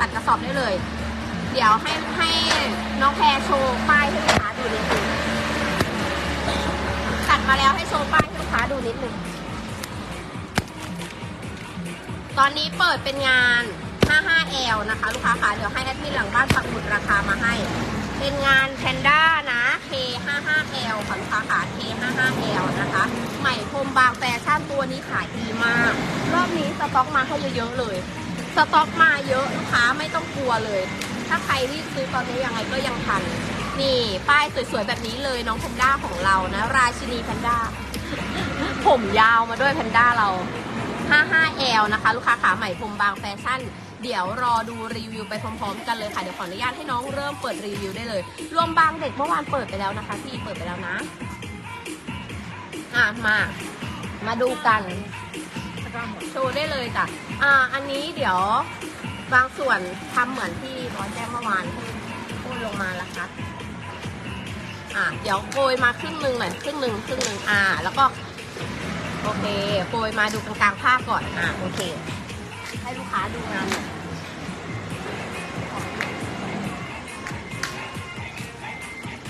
ตัดกระสอบได้เลย เดี๋ยวให้ให้น้องแพรโชว์ป้ายให้ลูกค้าดูนิดนึงตัดมาแล้วให้โชว์ป้ายให้ลูกค้าดูนิดนึงตอนนี้เปิดเป็นงาน 55L นะคะ ลูกค้าค่ะเดี๋ยวให้แอดมินหลังบ้านปักหมุดราคามาให้ เป็นงานแพนด้านะ K55L ค่ะลูกค้าค่ะ K55L นะคะ ใหม่พรมบางแฟชั่นตัวนี้ขายดีมาก รอบนี้สต็อกมาให้เยอะๆเลย สต็อกมาเยอะลูกค้าไม่ต้องกลัวเลย ถ้าใครรีบซื้อตอนนี้ยังไงก็ยังทัน นี่ป้ายสวยๆแบบนี้เลยน้องแพนด้าของเรานะ ราชินีแพนด้า ผมยาวมาด้วยแพนด้าเรา 55L นะคะ ลูกค้าขาใหม่พรมบางแฟชั่น เดี๋ยวรอดูรีวิวไปพร้อมๆ กันเลยค่ะ เดี๋ยวขออนุญาตให้น้องเริ่มเปิดรีวิวได้เลย รวมบางเด็กเมื่อวานเปิดไปแล้วนะคะพี่เปิดไปแล้วนะ อะมา มาดูกัน โชว์ได้เลยจ้ะอ่าอันนี้เดี๋ยวบางส่วนทำเหมือนที่บอสแจ้งเมื่อวานที่พูดลงมาแล้วครับอ่าเดี๋ยวโกยมาครึ่งหนึ่งหน่อยครึ่งหนึ่งครึ่งหนึ่งอ่า แล้วก็ โอเคโกยมาดูกลางๆผ้าก่อนอ่าโอเค ให้ลูกค้าดูงานหน่อย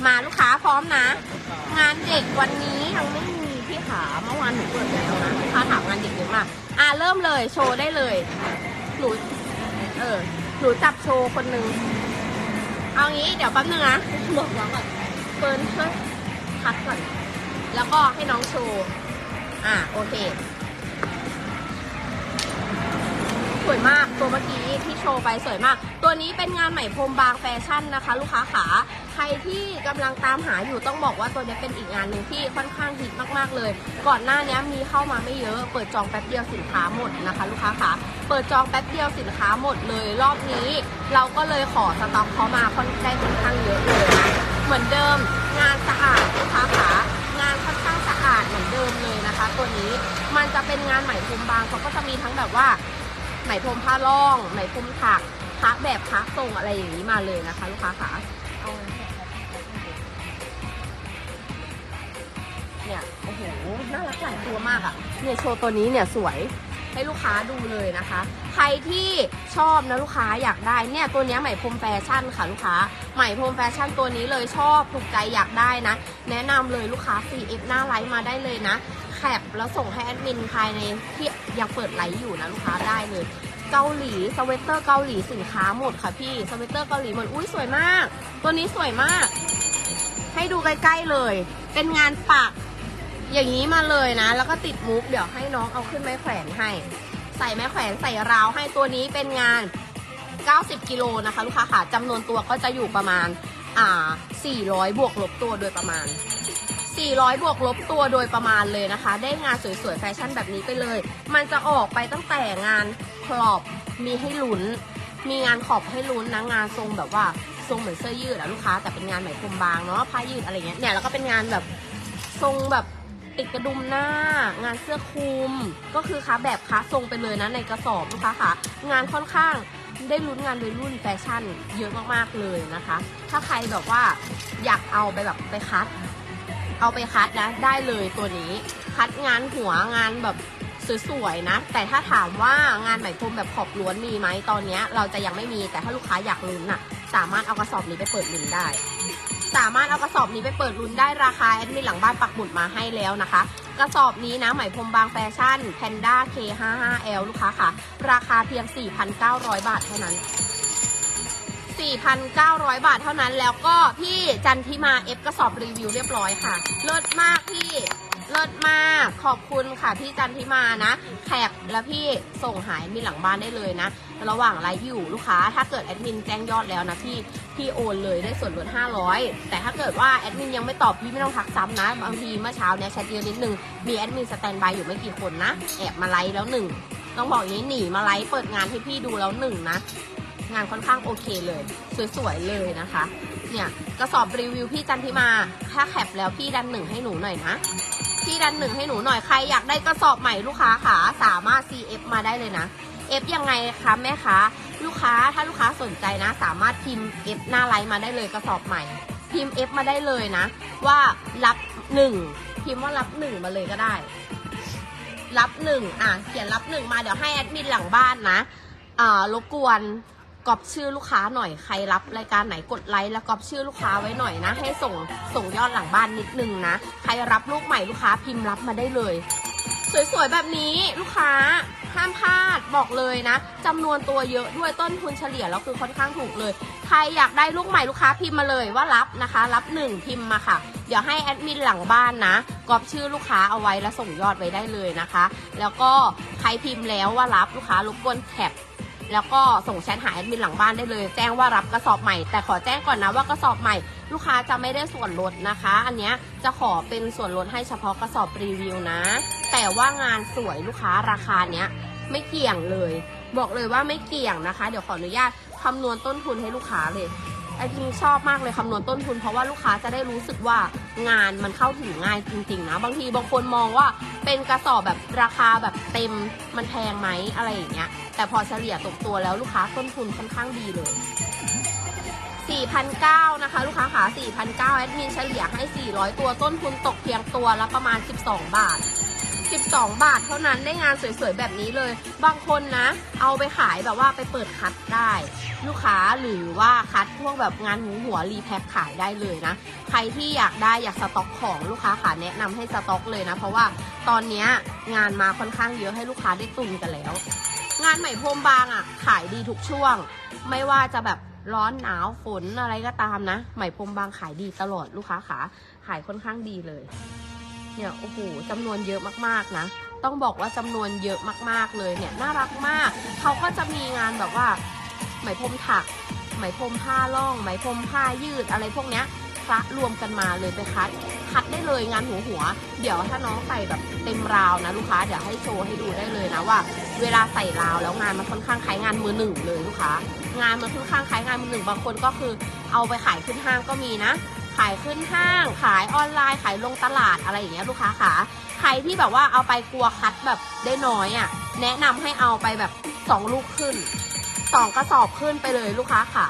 มาลูกค้าพร้อมนะ งานเด็กวันนี้ยังไม่มี ขาเมื่อวานหนูเปิดแล้วนะลูกค้าถามงานเด็กเยอะมากอ่าเริ่มเลยโชว์ได้เลยหนูเออหนูจับโชว์คนหนึ่งเอางี้เดี๋ยวแป๊บนึงนะบอกน้องก่อนเฟิร์นช่วยพักก่อน แล้วก็ให้น้องโชว์ อ่าโอเค วยมากตัวเมื่อกี้ที่โชว์ไปสวยมาก ตัวนี้เป็นงานใหม่พรมบางแฟชั่นนะคะ ลูกค้าขาใครที่กำลังตามหาอยู่ต้องบอกว่าตัวนี้เป็นอีกงานหนึ่งที่ค่อนข้างฮิตมากๆเลย ก่อนหน้านี้มีเข้ามาไม่เยอะ เปิดจองแป๊บเดียวสินค้าหมดนะคะ ลูกค้าขาเปิดจองแป๊บเดียวสินค้าหมดเลย รอบนี้เราก็เลยขอสต็อกเขามาค่อนได้ค่อนข้างเยอะเลยนะเหมือนเดิมงานสะอาดลูกค้าขางานค่อนข้างสะอาดเหมือนเดิมเลยนะคะ ตัวนี้มันจะเป็นงานใหม่พรมบางเขาก็จะมีทั้งแบบว่า ไหมพรมผ้าล่องไหมพรมถักพักแบบพักทรงอะไรอย่างนี้มาเลยนะคะ ลูกค้าขาเอาเนี่ยโอ้โหน่ารักหลายตัวมากอะ่ะเนี่ยโชว์ตัวนี้เนี่ยสวยให้ลูกค้าดูเลยนะคะ ใครที่ชอบนะลูกค้าอยากได้เนี่ยตัวนี้ยไหมพรมแฟชั่นค่ะลูกค้าไหมพรมแฟชั่นตัวนี้เลยชอบถูกใจอยากได้นะ แนะนำเลยลูกค้า 4F หน้าไลฟ์มาได้เลยนะ แคปแล้วส่งให้แอดมินภายในที่ยังเปิดไลฟ์อยู่นะลูกค้าได้เลย เกาหลีสเวตเตอร์เกาหลีสินค้าหมดค่ะพี่สเวตเตอร์เกาหลีหมดอุ้ยสวยมาก ตัวนี้สวยมาก ให้ดูใกล้ๆเลย เป็นงานปัก อย่างนี้มาเลยนะ แล้วก็ติดมุกเดี๋ยวให้น้องเอาขึ้นไม้แขวนให้ ใส่ไม้แขวนใส่ราวให้ตัวนี้เป็นงาน 90กิโลนะคะ ลูกค้าค่ะจำนวนตัวก็จะอยู่ประมาณอ่า400 บวกลบตัวโดยประมาณ 400 บวกลบตัวโดยประมาณเลยนะคะ ได้งานสวยๆแฟชั่นแบบนี้ไปเลย มันจะออกไปตั้งแต่งานครอบมีให้ลุ้น มีงานขอบให้ลุ้นนะงานทรงแบบว่าทรงเหมือนเสื้อยืดอะลูกค้าแต่เป็นงานไหมพรมบางเนาะผ้ายืดอะไรเงี้ยเนี่ยแล้วก็เป็นงานแบบทรงแบบติดกระดุมหน้างานเสื้อคลุม ก็คือค้าแบบค้าทรงไปเลยนะในกระสอบลูกค้าค่ะงานค่อนข้างได้ลุ้นงานวัยรุ่นแฟชั่นเยอะมากๆเลยนะคะ ถ้าใครแบบว่าอยากเอาไปแบบไปคัด เอาไปคัดนะได้เลยตัวนี้ คัดงานหัวงานแบบสวยๆนะ แต่ถ้าถามว่างานไหมพรมแบบขอบล้วนมีไหมตอนนี้เราจะยังไม่มีแต่ถ้าลูกค้าอยากลุ้นน่ะสามารถเอากระสอบนี้ไปเปิดลุ้นได้ สามารถเอากระสอบนี้ไปเปิดลุ้นได้ราคาแอดมินหลังบ้านปักหมุดมาให้แล้วนะคะ กระสอบนี้นะไหมพรมบางแฟชั่นแพนด้า K55L ลูกค้าค่ะ ราคาเพียง 4,900 บาทเท่านั้น 4,900 บาทเท่านั้น แล้วก็พี่จันทิมาเอฟกระสอบรีวิวเรียบร้อยค่ะ เลิศมากพี่เลิศมากขอบคุณค่ะพี่จันทิมานะแคปแล้วพี่ส่งหายมีหลังบ้านได้เลยนะ ระหว่างไลฟ์อยู่ลูกค้า ถ้าเกิดแอดมินแจ้งยอดแล้วนะพี่พี่โอนเลยได้ส่วนลด500 แต่ถ้าเกิดว่าแอดมินยังไม่ตอบพี่ไม่ต้องทักซ้ำนะบางทีเมื่อเช้าเนี้ยแชทเยอะนิดนึงมีแอดมินสแตนบายอยู่ไม่กี่คนนะแอบมาไลฟ์แล้วหนึ่งต้องบอกอย่างนี้หนีมาไลฟ์เปิดงานให้พี่ดูแล้วหนึ่งนะ งานค่อนข้างโอเคเลย สวยๆเลยนะคะ เนี่ยกระสอบรีวิวพี่จันทิมา ถ้าแคปแล้วพี่ดันหนึ่งให้หนูหน่อยนะ พี่ดันหนึ่งให้หนูหน่อยใครอยากได้กระสอบใหม่ลูกค้าขาสามารถ CF มาได้เลยนะ F ยังไงคะแม่ค้าลูกค้าถ้าลูกค้าสนใจนะ สามารถพิมพ์ F หน้าไลน์มาได้เลยกระสอบใหม่ พิมพ์ F มาได้เลยนะ ว่ารับหนึ่งพิมพ์ว่ารับหนึ่งมาเลยก็ได้ รับหนึ่งอะเขียนรับหนึ่งมาเดี๋ยวให้แอดมินหลังบ้านนะอ่ารบกวน กรอบชื่อลูกค้าหน่อยใครรับรายการไหนกดไลค์แล้วกรอบชื่อลูกค้าไว้หน่อยนะ ให้ส่งส่งยอดหลังบ้านนิดนึงนะใครรับลูกใหม่ลูกค้าพิมพ์รับมาได้เลย สวยๆแบบนี้ลูกค้าห้ามพลาดบอกเลยนะจำนวนตัวเยอะด้วยต้นทุนเฉลี่ยแล้วคือค่อนข้างถูกเลย ใครอยากได้ลูกใหม่ลูกค้าพิมพ์มาเลยว่ารับนะคะ รับหนึ่งพิมพ์มาค่ะ เดี๋ยวให้แอดมินหลังบ้านนะกรอบชื่อลูกค้าเอาไว้แล้วส่งยอดไว้ได้เลยนะคะ แล้วก็ใครพิมพ์แล้วว่ารับลูกค้ารบกวนแคป แล้วก็ส่งแชทหาแอดมินหลังบ้านได้เลย แจ้งว่ารับกระสอบใหม่ แต่ขอแจ้งก่อนนะว่ากระสอบใหม่ ลูกค้าจะไม่ได้ส่วนลดนะคะ อันเนี้ยจะขอเป็นส่วนลดให้เฉพาะกระสอบรีวิวนะ แต่ว่างานสวยลูกค้าราคาเนี้ยไม่เกี่ยงเลย บอกเลยว่าไม่เกี่ยงนะคะ เดี๋ยวขออนุญาตคำนวณต้นทุนให้ลูกค้าเลย ไอ้จริงชอบมากเลยคำนวณต้นทุน เพราะว่าลูกค้าจะได้รู้สึกว่างานมันเข้าถึงง่ายจริง ๆ นะ บางทีบางคนมองว่าเป็นกระสอบแบบราคาแบบเต็มมันแพงไหมอะไรอย่างเงี้ย แต่พอเฉลี่ยตกตัวแล้วลูกค้าต้นทุนค่อนข้างดีเลย4,900นะคะ ลูกค้าขา4,900แอดมินเฉลี่ยให้ 400 ตัวต้นทุนตกเพียงตัวละประมาณ 12 บาท 12 บาทเท่านั้นได้งานสวยๆแบบนี้เลย บางคนนะ เอาไปขายแบบว่าไปเปิดคัดได้ ลูกค้าหรือว่าคัดพวกแบบงานหูหัวรีแพ็คขายได้เลยนะ ใครที่อยากได้อยากสต็อกของลูกค้าขาแนะนำให้สต็อกเลยนะ เพราะว่าตอนนี้งานมาค่อนข้างเยอะให้ลูกค้าได้ตุนกันแล้ว งานใหม่พรมบางอะ ขายดีทุกช่วง ไม่ว่าจะแบบร้อนหนาวฝนอะไรก็ตามนะ ไหมพรมบางขายดีตลอดลูกค้าขาขายค่อนข้างดีเลย เนี่ยโอ้โหจำนวนเยอะมากๆนะ ต้องบอกว่าจำนวนเยอะมากๆเลยเนี่ยน่ารักมาก เขาก็จะมีงานแบบว่าไหมพรมถัก ไหมพรมผ้าล่อง ไหมพรมผ้ายืดอะไรพวกเนี้ยคละรวมกันมาเลยไปคัด คัดได้เลยงานหัวหัว เดี๋ยวถ้าน้องใส่แบบเต็มราวนะลูกค้าเดี๋ยวให้โชว์ให้ดูได้เลยนะว่า เวลาใส่ราวแล้วงานมันค่อนข้างคล้ายงานมือหนึ่งเลยลูกค้างานมันค่อนข้างคล้ายงานมือหนึ่งบางคนก็คือเอาไปขายขึ้นห้างก็มีนะ ขายขึ้นห้าง ขายออนไลน์ ขายลงตลาดอะไรอย่างเงี้ยลูกค้าขาใครที่แบบว่าเอาไปกลัวคัดแบบได้น้อยอะ่ะ แนะนำให้เอาไปแบบสองลูกขึ้นสองกระสอบขึ้นไปเลยลูกค้าขา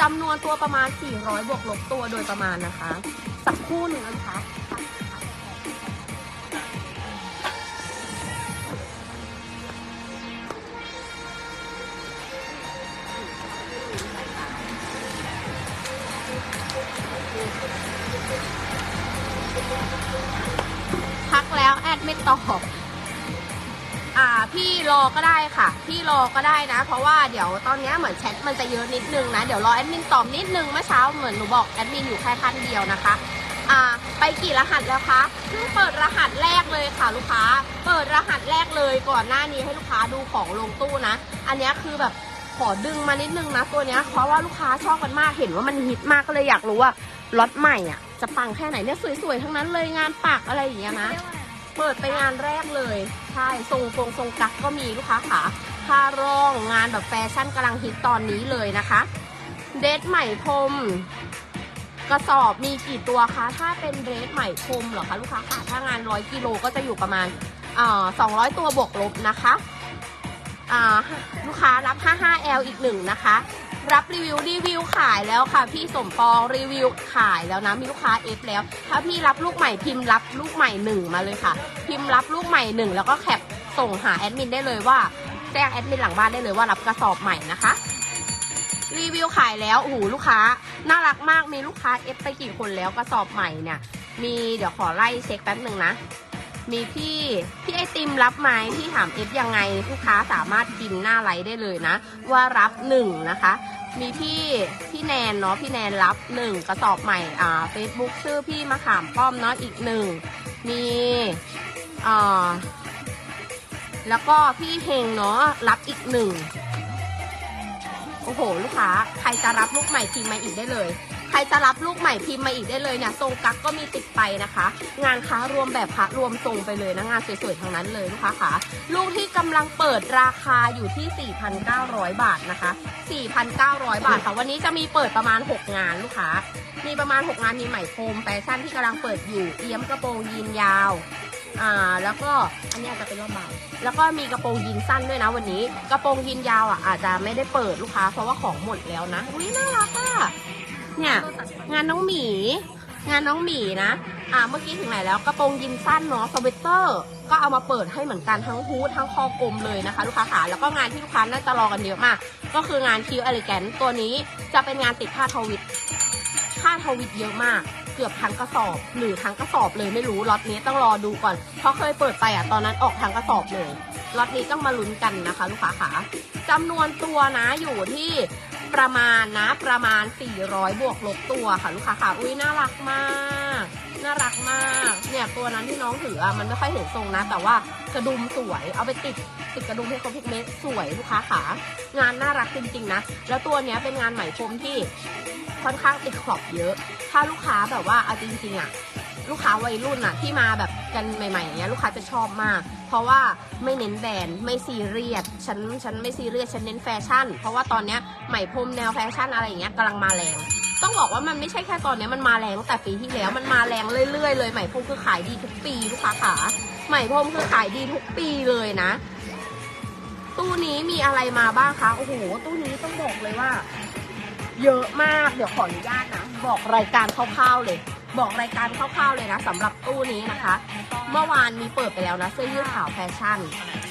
จำนวนตัวประมาณ 400 บวกลบตัวโดยประมาณนะคะ สักคู่หนึ่งนะคะ พักแล้วแอดไม่ตอบอ่าพี่รอก็ได้ค่ะ พี่รอก็ได้นะ เพราะว่าเดี๋ยวตอนเนี้ยเหมือนแชทมันจะเยอะนิดนึงนะ เดี๋ยวรอแอดมินตอบนิดนึงเมื่อเช้าเหมือนหนูบอกแอดมินอยู่แค่ท่านเดียวนะคะอ่าไปกี่รหัสแล้วคะเพิ่งเปิดรหัสแรกเลยค่ะลูกค้า เปิดรหัสแรกเลยก่อนหน้านี้ให้ลูกค้าดูของลงตู้นะ อันนี้คือแบบขอดึงมานิดนึงนะตัวเนี้ยเพราะว่าลูกค้าชอบกันมากเห็นว่ามันฮิตมากก็เลยอยากรู้ว่าล็อตใหม่อะ จะปังแค่ไหนเนี่ยสวยๆ ทั้งนั้นเลยงานปักอะไรอย่างเงี้ยนะ เปิดไปงานแรกเลย ใช่ทรงทรงทรงกักก็มีลูกค้าขาผ้ารองงานแบบแฟชั่นกำลังฮิตตอนนี้เลยนะคะ เดทใหม่พรมกระสอบมีกี่ตัวคะ ถ้าเป็นเดทใหม่พรมเหรอคะลูกค้าขาถ้างานร้อยกิโลก็จะอยู่ประมาณอ่าสองร้อยตัวบวกลบนะคะอ่าลูกค้ารับ 55L อีกหนึ่งนะคะ รับรีวิวรีวิวขายแล้วค่ะ พี่สมปองรีวิวขายแล้วนะมีลูกค้าเอฟแล้ว ถ้าพี่รับลูกใหม่พิมพ์รับลูกใหม่หนึ่งมาเลยค่ะ พิมพ์รับลูกใหม่หนึ่งแล้วก็แคปส่งหาแอดมินได้เลยว่าแจ้งแอดมินหลังบ้านได้เลยว่ารับกระสอบใหม่นะคะ รีวิวขายแล้วโอ้โหลูกค้าน่ารักมากมีลูกค้าเอฟไปกี่คนแล้วกระสอบใหม่เนี่ยมีเดี๋ยวขอไล่เช็คแป๊บหนึ่งนะ มีพี่พี่ไอติมรับไหมพี่ถามเอฟยังไงลูกค้าสามารถพิมพ์หน้าไลน์ได้เลยนะ ว่ารับหนึ่งนะคะ มีพี่พี่แนนเนาะพี่แนนรับหนึ่งกระสอบใหม่อ่าเฟซบุ๊กชื่อพี่มะขามป้อมเนาะอีกหนึ่งมีอ่าแล้วก็พี่เฮงเนาะรับอีกหนึ่งโอ้โห ลูกค้า ใครจะรับลูกใหม่พิมพ์มาอีกได้เลย ครจะรับลูกใหม่พิมพ์มาอีกได้เลยเนี่ยทรงกักก็มีติดไปนะคะ งานค้ารวมแบบพระรวมทรงไปเลยนะงานสวยๆทั้งนั้นเลยลูกค้าค่ะลูกที่กำลังเปิดราคาอยู่ที่ 4,900 บาทนะคะ 4,900 บาทค่ะวันนี้จะมีเปิดประมาณ 6 งานลูกค้า มีประมาณ 6 งานมีไหมพรมแฟชั่นที่กำลังเปิดอยู่เอี้ยมกระโปรงยีนยาวอ่าแล้วก็อันนี้จจะเป็นรอบบ่ายแล้วก็มีกระโปรงยีนสั้นด้วยนะวันนี้ กระโปรงยีนยาวอะอาจจะไม่ได้เปิดลูกค้า เพราะว่าของหมดแล้วนะอุ้ยน่ารักอะ เนี่ย งานน้องหมี งานน้องหมีนะ อ่า เมื่อกี้ถึงไหนแล้วกระโปรงยีนสั้นเนาะสเวตเตอร์ ก็เอามาเปิดให้เหมือนกันทั้งฮูดทั้งคอกลมเลยนะคะ ลูกค้าขาแล้วก็งานที่ลูกค้าน่าจะรอกันเยอะมาก ก็คืองานคิวเอล g แกนตัวนี้จะเป็นงานติดผ้าทวิตผ้าทวิตเยอะมากเกือบทั้งกระสอบ หรือทั้งกระสอบเลยไม่รู้ล็อตนี้ต้องรอดูก่อน เพราะเคยเปิดไปอะตอนนั้นออกทั้งกระสอบเลยล็อตนี้ต้องมาลุ้นกันนะคะ ลูกค้าขาจำนวนตัวนะอยู่ที่ ประมาณนะประมาณ 400 บวกลบตัวค่ะลูกค้าขาอุ้ยน่ารักมาก น่ารักมาก เนี่ยตัวนั้นที่น้องถืออะมันไม่ค่อยเห็นทรงนะ แต่ว่ากระดุมสวย เอาไปติดติดกระดุมให้ครบทุกเม็ดสวยลูกค้าขางานน่ารักจริงๆนะ แล้วตัวเนี้ยเป็นงานไหมพรมที่ค่อนข้างติดขอบเยอะ ถ้าลูกค้าแบบว่าเอาจริงๆอะลูกค้าวัยรุ่นอะที่มาแบบ กันใหม่ๆอย่างเงี้ยลูกค้าจะชอบมาก เพราะว่าไม่เน้นแบรนด์ไม่ซีเรียสฉันฉันไม่ซีเรียสฉันเน้นแฟชั่น เพราะว่าตอนเนี้ยไหม่พรมแนวแฟชั่นอะไรอย่างเงี้ยกำลังมาแรงต้องบอกว่ามันไม่ใช่แค่ตอนเนี้ยมันมาแรงตั้งแต่ปีที่แล้วมันมาแรงเรื่อยๆเลยไหม่พรมคือขายดีทุกปีลูกค้าขาไหม่พรมคือขายดีทุกปีเลยนะ ตู้นี้มีอะไรมาบ้างคะโอ้โหตู้นี้ต้องบอกเลยว่า เยอะมากเดี๋ยวขออนุญาตนะ บอกรายการคร่าวๆเลย บอกรายการคร่าวๆเลยนะสำหรับตู้นี้นะคะ เมื่อวานมีเปิดไปแล้วนะเสื้อยืดขาวแฟชั่น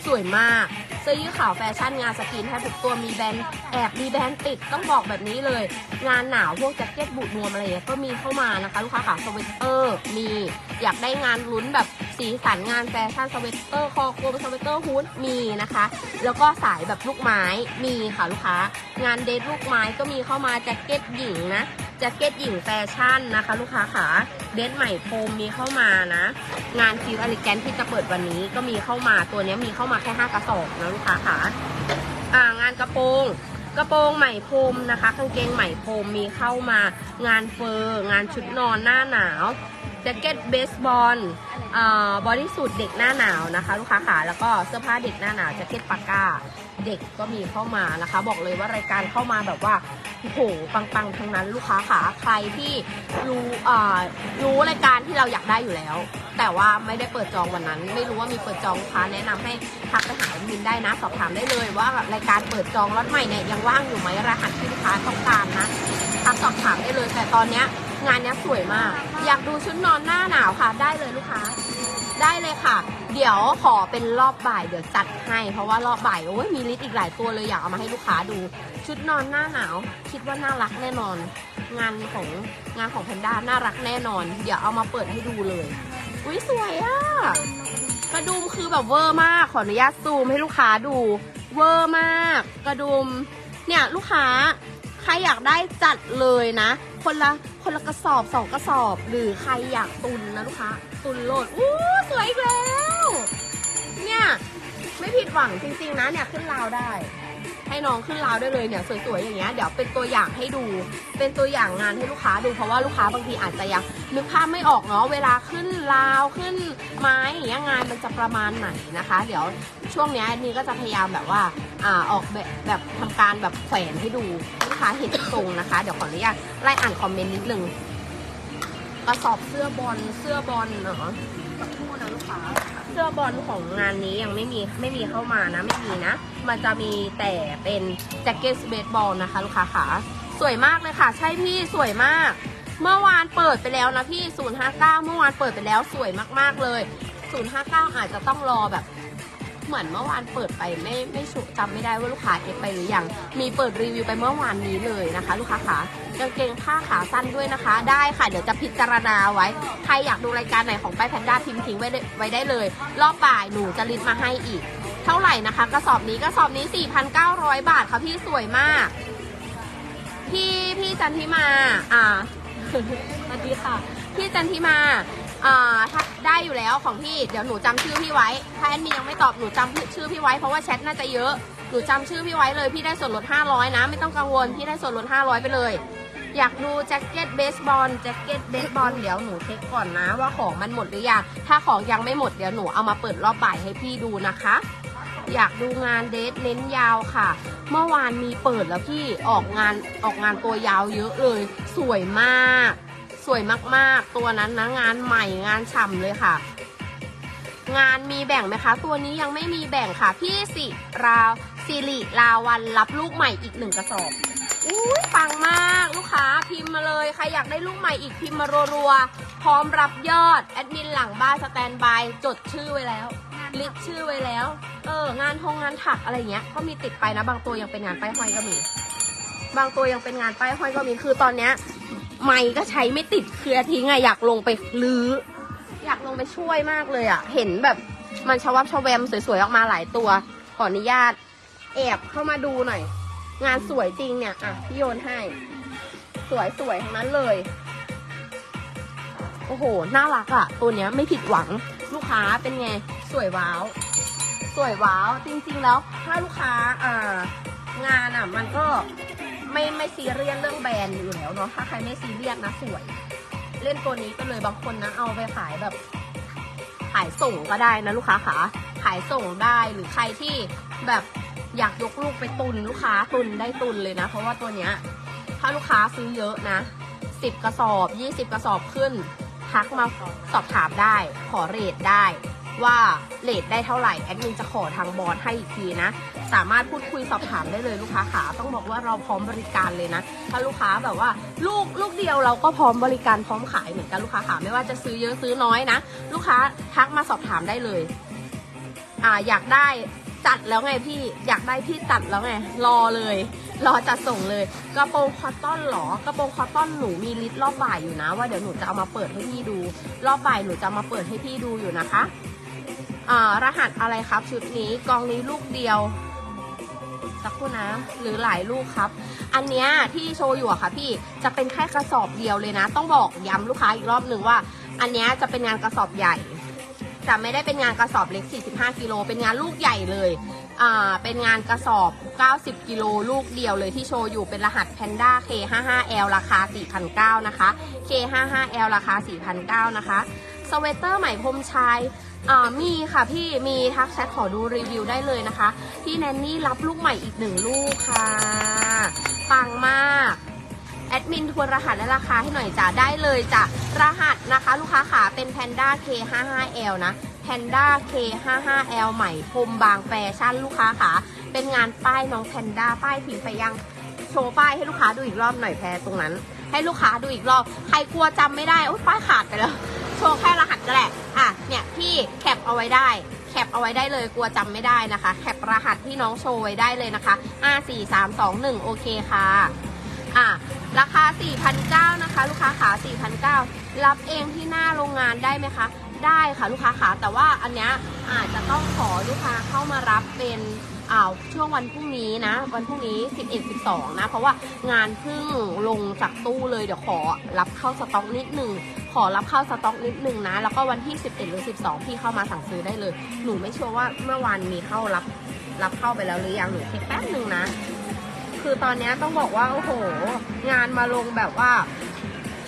สวยมาก เสื้อยืดขาวแฟชั่นงานสกินแทบทุกตัวมีแบรนด์แอบมีแบรนด์ติดต้องบอกแบบนี้เลย งานหนาวพวกแจ็คเก็ตบูทนวมอะไรเงี้ยก็มีเข้ามานะคะ ลูกค้าขาสเวตเตอร์มีอยากได้งานลุ้นแบบสีสันงานแฟชั่นสเวตเตอร์คอกลมสเวตเตอร์ฮูดมีนะคะ แล้วก็สายแบบลูกไม้มีค่ะลูกค้างานเดทลูกไม้ก็มีเข้ามาแจ็คเก็ตหญิงนะ จ็คเก็ตหญิงแฟชั่นนะคะ ลูกค้าขาเดทใหม่โฟมมีเข้ามานะ งานคิวอลิแกนที่จะเปิดวันนี้ก็มีเข้ามาตัวนี้มีเข้ามาแค่ 5 กระสอบนะลูกค้าขาอ่างานกระโปรงกระโปรงใหม่พรมนะคะกางเกงใหม่พรมมีเข้ามางานเฟอร์ งานชุดนอนหน้าหนาว แจ็คเก็ตเบสบอลบอดี้สูทเด็กหน้าหนาวนะคะ ลูกค้าขาแล้วก็เสื้อผ้าเด็กหน้าหนาวแจ็คเก็ตปากกาเด็กก็มีเข้ามานะคะ บอกเลยว่ารายการเข้ามาแบบว่าโอ้โหปังๆทั้งนั้นลูกค้าขาใครที่รู้อ่ารู้รายการที่เราอยากได้อยู่แล้ว แต่ว่าไม่ได้เปิดจองวันนั้น ไม่รู้ว่ามีเปิดจองค้าแนะนำให้ทักไปหามินได้นะสอบถามได้เลยว่ารายการเปิดจองรถใหม่เนี่ยยังว่างอยู่ไหมรหัสที่ลูกค้าต้องการนะทักสอบถามได้เลย แต่ตอนเนี้ย งานนี้สวยมาก อยากดูชุดนอนหน้าหนาวค่ะ ได้เลยลูกค้า ได้เลยค่ะ เดี๋ยวขอเป็นรอบบ่ายเดี๋ยวจัดให้เพราะว่ารอบบ่ายโอ้ยมีลิสต์อีกหลายตัวเลยอยากเอามาให้ลูกค้าดู ชุดนอนหน้าหนาว คิดว่าน่ารักแน่นอน งานของงานของแพนด้าน่ารักแน่นอน เดี๋ยวเอามาเปิดให้ดูเลย อุ้ยสวยอะกระดุมคือแบบเวอร์มากขออนุญาตซูมให้ลูกค้าดู เวอร์มาก กระดุมเนี่ยลูกค้าใครอยากได้จัดเลยนะ คนละคนละกระสอบสองกระสอบ หรือใครอยากตุนนะลูกค้าตุนโหลดอู้สวยอีกแล้ว เนี่ย ไม่ผิดหวังจริง ๆ นะเนี่ยขึ้นราวได้ ให้น้องขึ้นราวได้เลยเนี่ยสวยๆอย่างเงี้ยเดี๋ยวเป็นตัวอย่างให้ดู เป็นตัวอย่างงานให้ลูกค้าดูเพราะว่าลูกค้าบางทีอาจจะยังนึกภาพไม่ออกเนาะเวลาขึ้นราวขึ้นไม้อย่างเงี้ยงานมันจะประมาณไหนนะคะ เดี๋ยวช่วงเนี้ยนี่ก็จะพยายามแบบว่าอ่าออกแบบแบบทำการแบบแขวนให้ดูลูกค้าเห็นทรงนะคะ เดี๋ยวขออนุญาตไล่อ่านคอมเมนต์นิดนึงกระสอบเสื้อบอลเสื้อบอลเนาะสักครู่นะลูกค้า เสื้อบอลของงานนี้ยังไม่มีไม่มีเข้ามานะไม่มีนะ มันจะมีแต่เป็นแจ็คเก็ตเบสบอลนะคะลูกค้าขาสวยมากเลยค่ะ ใช่พี่สวยมาก เมื่อวานเปิดไปแล้วนะพี่ 059 เมื่อวานเปิดไปแล้วสวยมากๆเลย 059 อาจจะต้องรอแบบ เหมือนเมื่อวานเปิดไปไม่ไม่ชุจำไม่ได้ว่าลูกค้าเก็บไปหรือยังมีเปิดรีวิวไปเมื่อวานนี้เลยนะคะ ลูกค้าขากางเกงผ้าขาสั้นด้วยนะคะ ได้ค่ะเดี๋ยวจะพิจารณาไว้ ใครอยากดูรายการไหนของป้ายแพนด้าพิมพ์ทิ้งไว้ได้ไว้ได้เลย รอบบ่ายหนูจะลิสต์มาให้อีก เท่าไหร่นะคะ กระสอบนี้กระสอบนี้ 4,900 บาทค่ะพี่สวยมาก พี่พี่จันทิมา อ่าสวัสดีค่ะ พี่จันทิมา อ่าถ้าได้อยู่แล้วของพี่เดี๋ยวหนูจำชื่อพี่ไว้ ถ้าแอดมินยังไม่ตอบหนูจำชื่อพี่ไว้เพราะว่าแชทน่าจะเยอะหนูจำชื่อพี่ไว้เลยพี่ได้ส่วนลด 500 นะ ไม่ต้องกังวลพี่ได้ส่วนลด 500 ไปเลย อยากดูแจ็คเก็ตเบสบอลแจ็คเก็ตเบสบอลเดี๋ยวหนูเช็คก่อนนะว่าของมันหมดหรือยังถ้าของยังไม่หมดเดี๋ยวหนูเอามาเปิดรอบบ่ายให้พี่ดูนะคะ อยากดูงานเดทเน้นยาวค่ะ เมื่อวานมีเปิดแล้วพี่ออกงานออกงานตัวยาวเยอะเลย สวยมาก สวยมากๆ ตัวนั้นนะงานใหม่งานฉ่ำเลยค่ะ งานมีแบ่งไหมคะ ตัวนี้ยังไม่มีแบ่งค่ะ พี่สิราวสิริลาวันรับลูกใหม่อีกหนึ่งกระสอบอุ้ยปังมากลูกค้าพิมพ์มาเลยใครอยากได้ลูกใหม่อีกพิมพ์มารัวๆพร้อมรับยอดแอดมินหลังบ้านสแตนบายจดชื่อไว้แล้วลิสต์ชื่อไว้แล้ว เอองานทงงานถักอะไรเงี้ย ก็มีติดไปนะ บางตัวยังเป็นงานป้ายห้อยก็มี บางตัวยังเป็นงานป้ายห้อยก็มีคือตอนเนี้ย ไม้ก็ใช้ไม่ติดเคลียร์ทิ้งไงอยากลงไปลื้อ อยากลงไปช่วยมากเลยอะ่ะเห็นแบบมันชวับชแวมสวยๆออกมาหลายตัว ขออนุญาต แอบเข้ามาดูหน่อย งานสวยจริงเนี่ยอะพี่โยนให้ สวยๆทั้งนั้นเลยโอ้โห น่ารักอะ่ะ ตัวเนี้ยไม่ผิดหวัง ลูกค้าเป็นไง สวยว้าว สวยว้าว จริงๆแล้ว ถ้าลูกค้า อ่า งานอะ มันก็ ไม่ไม่ซีเรียสเรื่องแบรนด์อยู่แล้วเนาะถ้าใครไม่ซีเรียสนะสวย เล่นตัวนี้ไปเลยบางคนนะเอาไปขายแบบขายส่งก็ได้นะลูกค้าขาขายส่งได้หรือใครที่แบบอยากยกลูกไปตุนลูกค้าตุนได้ตุนเลยนะ เพราะว่าตัวเนี้ยถ้าลูกค้าซื้อเยอะนะสิบกระสอบยี่สิบกระสอบขึ้นทักมาสอบถามได้ ขอเรทได้ว่าเรทได้เท่าไหร่ แอดมินจะขอทางบอสให้อีกทีนะ สามารถพูดคุยสอบถามได้เลยลูกค้าขาต้องบอกว่าเราพร้อมบริการเลยนะ ถ้าลูกค้าแบบว่าลูกลูกเดียวเราก็พร้อมบริการพร้อมขายเหมือนกันลูกค้าขาไม่ว่าจะซื้อเยอะซื้อน้อยนะ ลูกค้าทักมาสอบถามได้เลยอ่าอยากได้จัดแล้วไงพี่อยากได้พี่จัดแล้วไงรอเลย รอจัดส่งเลย กระโปรงคอตตอนหรอกระโปรงคอตตอนหนูมีลิตรรอบบ่ายอยู่นะ ว่าเดี๋ยวหนูจะเอามาเปิดให้พี่ดู รอบบ่ายหนูจะามาเปิดให้พี่ดูอยู่นะคะอ่ารหัสอะไรครับชุดนี้กองนี้ลูกเดียว สักครู่นะหรือหลายลูกครับ อันเนี้ยที่โชว์อยู่อะค่ะพี่จะเป็นแค่กระสอบเดียวเลยนะ ต้องบอกย้ำลูกค้าอีกรอบหนึ่งว่า อันเนี้ยจะเป็นงานกระสอบใหญ่จะไม่ได้เป็นงานกระสอบเล็ก 45 กิโล เป็นงานลูกใหญ่เลย อ่า เป็นงานกระสอบ 90 กิโลลูกเดียวเลยที่โชว์อยู่เป็นรหัส Panda K55L ราคา4,900นะคะ K55L ราคา4,900นะคะ สเวตเตอร์ไหมพรมชาย อ่ามีค่ะพี่มีทักแชทขอดูรีวิวได้เลยนะคะ พี่แนนนี่รับลูกใหม่อีกหนึ่งลูกค่ะปังมากแอดมินทวนรหัสและราคาให้หน่อยจ้ะได้เลยจ้ะรหัสนะคะ ลูกค้าขาเป็น Panda K55L นะ Panda K55L ใหม่พรมบางแฟชั่นลูกค้าขาเป็นงานป้ายน้องแพนด้าป้ายพิมพ์ไปยังโชว์ป้ายให้ลูกค้าดูอีกรอบหน่อยแพรตรงนั้น ให้ลูกค้าดูอีกรอบ ใครกลัวจำไม่ได้โอ้ป้ายขาดไปแล้ว โชว์แค่รหัสก็แหละ อะเนี่ยพี่แคปเอาไว้ได้แคปเอาไว้ได้เลยกลัวจำไม่ได้นะคะแคปรหัสที่น้องโชว์ไว้ได้เลยนะคะ 5 4 3 2 1 โอเคค่ะอะราคา 4,900นะคะ ลูกค้าขา4,900 รับเองที่หน้าโรงงานได้ไหมคะ ได้ค่ะลูกค้าขาแต่ว่าอันเนี้ยอาจจะต้องขอลูกค้าเข้ามารับเป็น อ่าช่วงวันพรุ่งนี้นะ วันพรุ่งนี้ 11 12 นะ เพราะว่างานเพิ่งลงจากตู้เลยเดี๋ยวขอรับเข้าสต็อกนิดหนึ่งขอรับเข้าสต็อกนิดหนึ่งนะ แล้วก็วันที่ 11 หรือ 12 พี่เข้ามาสั่งซื้อได้เลย หนูไม่ชัวร์ว่าเมื่อวานมีเข้ารับรับเข้าไปแล้วหรือยังหนูเช็คแป๊บหนึ่งนะ คือตอนนี้ต้องบอกว่า โอ้โห งานมาลงแบบว่า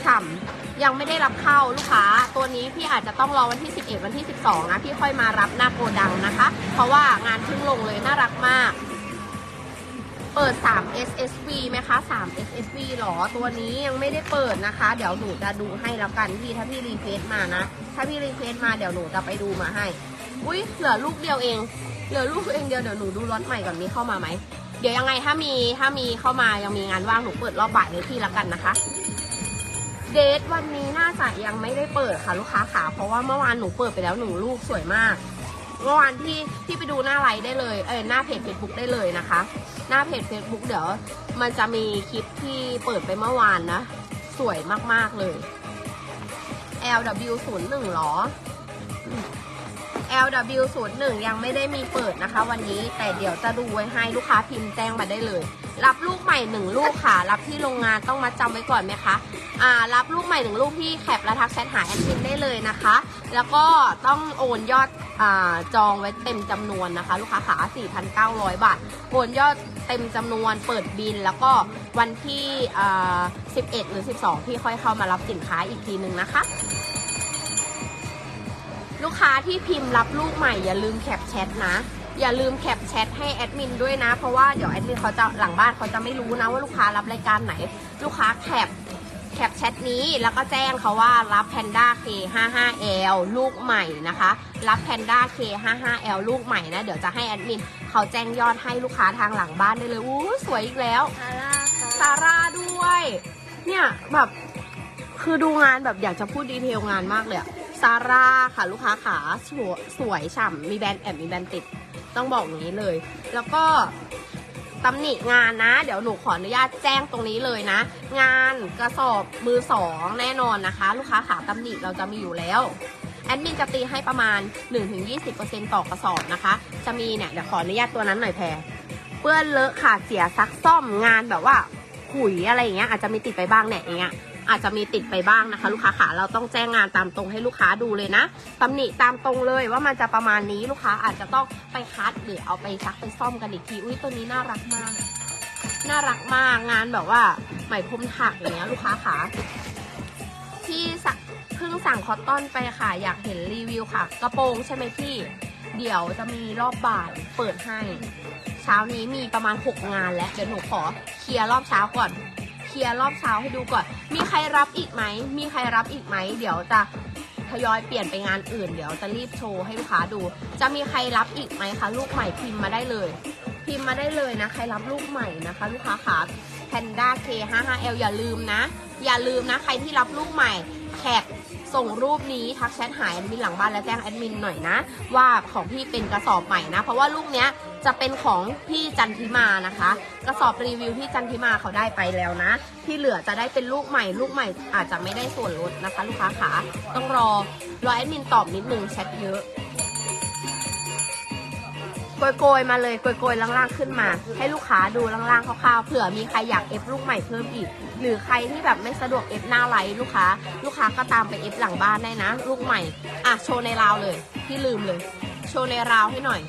ฉ่ำ ยังไม่ได้รับเข้าลูกค้า ตัวนี้พี่อาจจะต้องรอวันที่ 11 วันที่ 12 นะพี่ค่อยมารับหน้าโกดังนะคะ เพราะว่างานเพิ่งลงเลยน่ารักมาก เปิด 3 SSV ไหมคะ 3 SSV หรอ ตัวนี้ยังไม่ได้เปิดนะคะ เดี๋ยวหนูจะดูให้แล้วกันพี่ถ้าพี่รีเควสมานะ ถ้าพี่รีเควสมาเดี๋ยวหนูจะไปดูมาให้ อุ้ยเหลือลูกเดียวเอง เหลือลูกเองเดียวเดี๋ยวหนูดูล็อตใหม่ก่อนมีเข้ามาไหม เดี๋ยวยังไงถ้ามีถ้ามีเข้ามายังมีงานว่างหนูเปิดรอบบ่ายให้พี่ละกันนะคะ เดทวันนี้น่าจะยังไม่ได้เปิดค่ะลูกค้าขาเพราะว่าเมื่อวานหนูเปิดไปแล้วหนึ่งลูกสวยมาก เมื่อวานที่ที่ไปดูหน้าไลน์ได้เลย เออหน้าเพจ Facebook ได้เลยนะคะ หน้าเพจ Facebook เดี๋ยวมันจะมีคลิปที่เปิดไปเมื่อวานนะ สวยมากๆเลย LW01 หรอ LW01 ยังไม่ได้มีเปิดนะคะ วันนี้แต่เดี๋ยวจะดูไว้ให้ลูกค้าพิมพ์แจ้งมาได้เลย รับลูกใหม่หนึ่งลูกค่ะ รับที่โรงงานต้องมาจำไว้ก่อนไหมคะอ่ารับลูกใหม่หนึ่งลูกที่แคปและทักแชทหาแอดมินได้เลยนะคะ แล้วก็ต้องโอนยอดอ่าจองไว้เต็มจำนวนนะคะ ลูกค้าขา4,900 บาท โอนยอดเต็มจำนวนเปิดบินแล้วก็วันที่อ่า11 หรือ 12 พี่ค่อยเข้ามารับสินค้าอีกทีหนึ่งนะคะ ลูกค้าที่พิมพ์รับลูกใหม่อย่าลืมแคปแชทนะ อย่าลืมแคปแชทให้แอดมินด้วยนะ เพราะว่าเดี๋ยวแอดมินเขาจะหลังบ้านเขาจะไม่รู้นะว่าลูกค้ารับรายการไหน ลูกค้าแคปแคปแชทนี้แล้วก็แจ้งเขาว่ารับ Panda K55L ลูกใหม่นะคะ รับ Panda K55L ลูกใหม่นะ เดี๋ยวจะให้แอดมินเขาแจ้งยอดให้ลูกค้าทางหลังบ้านได้เลยอู้สวยอีกแล้วซาร่าค่ะซาร่าด้วย เนี่ยแบบคือดูงานแบบอยากจะพูดดีเทลงานมากเลยอะ ซาร่าค่ะลูกค้าขาสวยสวยฉ่ำมีแบรนด์แอบมีแบรนด์ติด ต้องบอกอย่างนี้เลย แล้วก็ตำหนิงานนะ เดี๋ยวหนูขออนุญาตแจ้งตรงนี้เลยนะ งานกระสอบมือสองแน่นอนนะคะ ลูกค้าขาตำหนิเราจะมีอยู่แล้วแอดมินจะตีให้ประมาณ 1-20%ต่อกระสอบนะคะ จะมีเนี่ยเดี๋ยวขออนุญาตตัวนั้นหน่อยแพรเปื้อนเลอะขาดเสียซักซ่อมงานแบบว่าขุยอะไรอย่างเงี้ยอาจจะมีติดไปบ้างเนี่ยอย่างเงี้ย อาจจะมีติดไปบ้างนะคะ ลูกค้าขาเราต้องแจ้งงานตามตรงให้ลูกค้าดูเลยนะตำหนิตามตรงเลยว่ามันจะประมาณนี้ลูกค้าอาจจะต้องไปคัดหรือเอาไปซักไปซ่อมกันอีกทีอุ้ยตัวนี้น่ารักมาก น่ารักมากงานแบบว่าไหมพรมถักอย่างเงี้ยลูกค้าขาที่สักเพิ่งสั่งคอตตอนไปค่ะ อยากเห็นรีวิวค่ะ กระโปรงใช่ไหมพี่ เดี๋ยวจะมีรอบบ่ายเปิดให้ เช้านี้มีประมาณ 6 งานแล้ว เดี๋ยวหนูขอเคลียร์รอบเช้าก่อน ลียร์รอบเช้าให้ดูก่อน มีใครรับอีกไหม มีใครรับอีกไหม เดี๋ยวจะทยอยเปลี่ยนไปงานอื่น เดี๋ยวจะรีบโชว์ให้ลูกค้าดู จะมีใครรับอีกไหมคะ ลูกใหม่พิมพ์มาได้เลย พิมพ์มาได้เลยนะ ใครรับลูกใหม่นะคะ ลูกค้าขา Panda K55L อย่าลืมนะ อย่าลืมนะ ใครที่รับลูกใหม่แท็ก ส่งรูปนี้ทักแชทหายแอดมินหลังบ้านและแจ้งแอดมินหน่อยนะ ว่าของพี่เป็นกระสอบใหม่นะ เพราะว่าลูกเนี้ยจะเป็นของพี่จันทิมานะคะ กระสอบรีวิวที่จันทิมาเขาได้ไปแล้วนะ ที่เหลือจะได้เป็นลูกใหม่ ลูกใหม่อาจจะไม่ได้ส่วนลดนะคะ ลูกค้าขาต้องรอรอแอดมินตอบนิดนึงแชทเยอะ โกยๆมาเลยโกยๆล่างๆขึ้นมา ให้ลูกค้าดูล่างๆคร่าวๆเผื่อมีใครอยากเอฟลูกใหม่เพิ่มอีก หรือใครที่แบบไม่สะดวกเอฟหน้าไลฟ์ลูกค้า ลูกค้าก็ตามไปเอฟหลังบ้านได้นะ ลูกใหม่อะโชว์ในราวเลยที่ลืมเลย โชว์ในราวให้หน่อย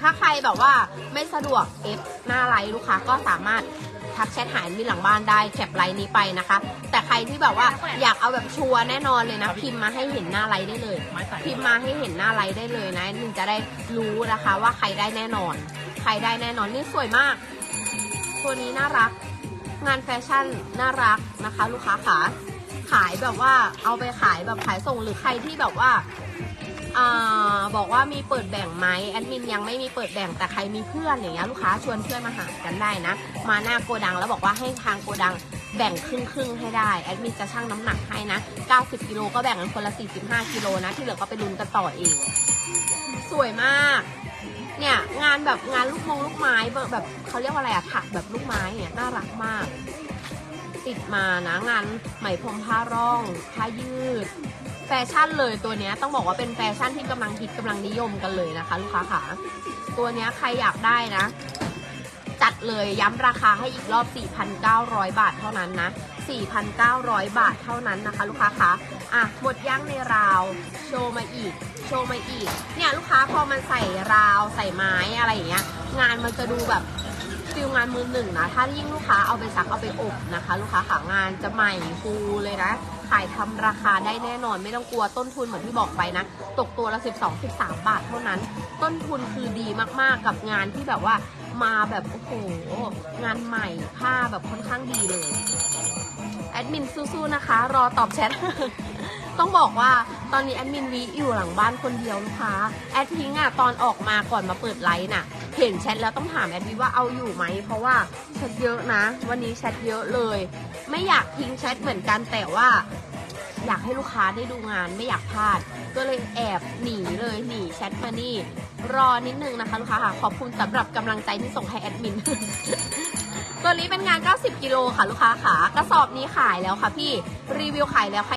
ถ้าใครแบบว่าไม่สะดวกเอฟหน้าไลฟ์ลูกค้าก็สามารถ ทักแชทหายมีหลังบ้านได้แคปไลน์นี้ไปนะคะ แต่ใครที่แบบว่าอยากเอาแบบชัวร์แน่นอนเลยนะ พิมพ์มาให้เห็นหน้าไลฟ์ได้เลย พิมพ์มาให้เห็นหน้าไลฟ์ได้เลยนะมึงจะได้รู้นะคะว่าใครได้แน่นอน ใครได้แน่นอนนี่สวยมาก ตัวนี้น่ารัก งานแฟชั่นน่ารักนะคะ ลูกค้าขาขายแบบว่าเอาไปขายแบบขายส่งหรือใครที่แบบว่า บอกว่ามีเปิดแบ่งไหมแอดมินยังไม่มีเปิดแบ่งแต่ใครมีเพื่อนอย่างเงี้ยลูกค้าชวนเพื่อนมาหากันได้นะ มาหน้าโกดังแล้วบอกว่าให้ทางโกดังแบ่งครึ่งครึ่งให้ได้แอดมินจะชั่งน้ำหนักให้นะ 90กิโลก็แบ่งกันคนละ 45กิโลนะ ที่เหลือก็ไปลุ้นกันต่อเอง สวยมาก เนี่ยงานแบบงานลูกมงลูกไม้แบบแบบเขาเรียกว่าอะไรอะถักแบบลูกไม้เนี่ยน่ารักมาก ติดมานะงานไหมพรมผ้าร่องผ้ายืด แฟชั่นเลยตัวนี้ต้องบอกว่าเป็นแฟชั่นที่กำลังฮิตกำลังนิยมกันเลยนะคะ ลูกค้าขาตัวนี้ใครอยากได้นะ จัดเลยย้ำราคาให้อีกรอบ 4,900 บาทเท่านั้นนะ 4,900 บาทเท่านั้นนะคะ ลูกค้าคะอะหมดย่างในราว โชว์มาอีก โชว์มาอีก เนี่ยลูกค้าพอมันใส่ราวใส่ไม้อะไรอย่างเงี้ย งานมันจะดูแบบฟิลงานมือหนึ่งนะ ถ้ายิ่งลูกค้าเอาไปซักเอาไปอบนะคะ ลูกค้าขางานจะใหม่ฟูเลยนะายทำราคาได้แน่นอน ไม่ต้องกลัวต้นทุนเหมือนที่บอกไปนะ ตกตัวละ 12 13 บาทเท่านั้น ต้นทุนคือดีมากๆกับงานที่แบบว่ามาแบบโอ้โหงานใหม่ผ้าแบบค่อนข้างดีเลยแอดมินสู้ๆนะคะ รอตอบแชท ต้องบอกว่าตอนนี้แอดมินวีอยู่หลังบ้านคนเดียวลูกค้าแอดพิงอะตอนออกมาก่อนมาเปิดไลน์น่ะ เห็นแชทแล้วต้องถามแอดวีว่าเอาอยู่ไหม เพราะว่าแชทเยอะนะ วันนี้แชทเยอะเลย ไม่อยากทิ้งแชทเหมือนกันแต่ว่า อยากให้ลูกค้าได้ดูงานไม่อยากพลาด ก็เลยแอบหนีเลยหนีแชทมานี่ รอนิดนึงนะคะลูกค้าค่ะขอบคุณสำหรับกำลังใจที่ส่งให้แอดมินตัวนี้เป็นงาน 90 กิโลค่ะลูกค้าค่ะ กระสอบนี้ขายแล้วค่ะพี่รีวิวขายแล้ว